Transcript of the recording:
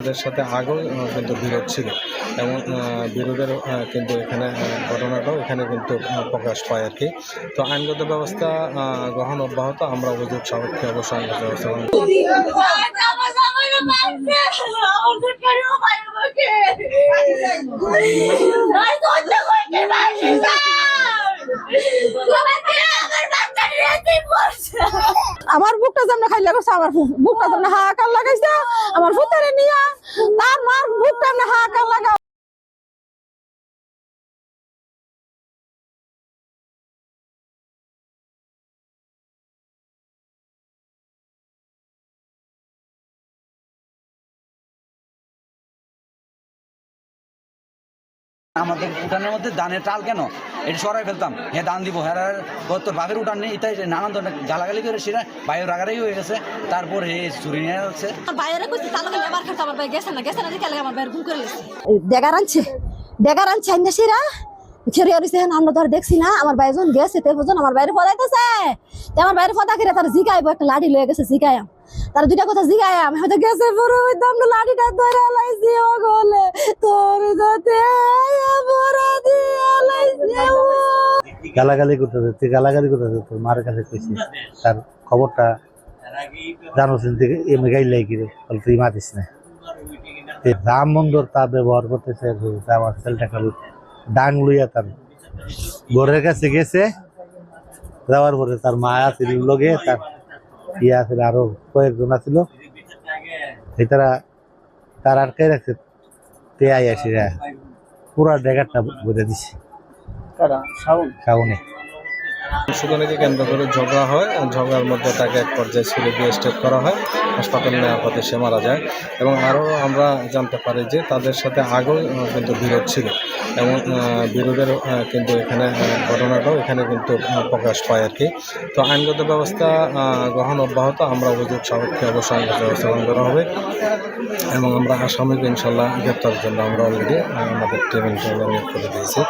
তাদের সাথে আগেও কিন্তু বিরোধ ছিল। এবং বিরোধের কিন্তু এখানে ঘটনাটাও এখানে কিন্তু প্রকাশ পায় আর কি। তো আইনগত ব্যবস্থা গ্রহণ অব্যাহত, আমরা অভিযোগ সাপেক্ষে অবশ্য আইনগত ব্যবস্থা গ্রহণ আমার বুকটা যেমন খাইলা করছে, আমার বুকটা যেমন হাহাকার লাগাইছে, আমার ফুতারে নিয়া তার মার বুকটা হাহাকার লাগা আমাদের উঠানের মধ্যে ধানের টাল কেন? এটা সরাই ফেলতাম। হ্যাঁ ধান দিব। হ্যাঁ ও তোর বাপের উঠান নেই। তাই নানান ধরনের গালাগালি করে সেটা বাইরে রাগারাই হয়ে গেছে। তারপর হে চুরি নিয়ে যাচ্ছে বাইরে কইছি তাহলে লেবার আমার ভাই গেছে না গেছে না দেখে আমার ভাইয়ের ঘুম করে ডেগার আনছে। ডেগার আনছে আইনা সেরা ছেড়ে আরিছে আমরা ধর দেখছি না। আমার বাইজন গেছে বুঝুন আমার বাইরে পদাইতেছে আমার বাইরে করে তার জিগাইব একটা লাঠি লয়ে গেছে জিগায়াম তার দুইটা কথা জিগায়াম হয়তো গেছে পুরো ওই দম লাঠিটা ধরে লাইছি ও গলে তোর দাতে গালাগালি করতেছে, তুই গালাগালি করতেছে, তোর মার কাছে কইছি, তার খবরটা জানোছেন থেকে এমনি গাইল লাগি রে? বলে, তুই মাতিস না। রাম মন্দর তা ব্যবহার করতেছে আমার ছেলেটাকে ডাং লইয়া তার ঘরের কাছে গেছে, যাওয়ার পরে তার মা আছিল, লগে তার ইয়ে আছিল, আরও কয়েকজন আছিল। তারা, তার আটকাই রাখছে, তে আসি পুরা ডেগারটা বুঝে দিছে। খাওনে সুদানিকে কেন্দ্র করে ঝগড়া হয় ঝগড়ার মধ্যে তাকে এক পর্যায়ে ছেড়ে দিয়ে স্টেপ করা হয় হাসপাতালে নেওয়ার পথে সে মারা যায়। এবং আরও আমরা জানতে পারি যে তাদের সাথে আগেও কিন্তু বিরোধ ছিল। এবং বিরোধের কিন্তু এখানে ঘটনাটাও এখানে কিন্তু প্রকাশ পায় আর কি। তো আইনগত ব্যবস্থা গ্রহণ অব্যাহত আমরা অভিযোগ সাপেক্ষে অবশ্য আইনগত ব্যবস্থা গ্রহণ করা হবে। এবং আমরা আসামিকে ইনশাল্লাহ গ্রেপ্তারের জন্য আমরা অলরেডি আমাদের টিম ইনশাল্লাহ নিয়োগ করে দিয়েছি।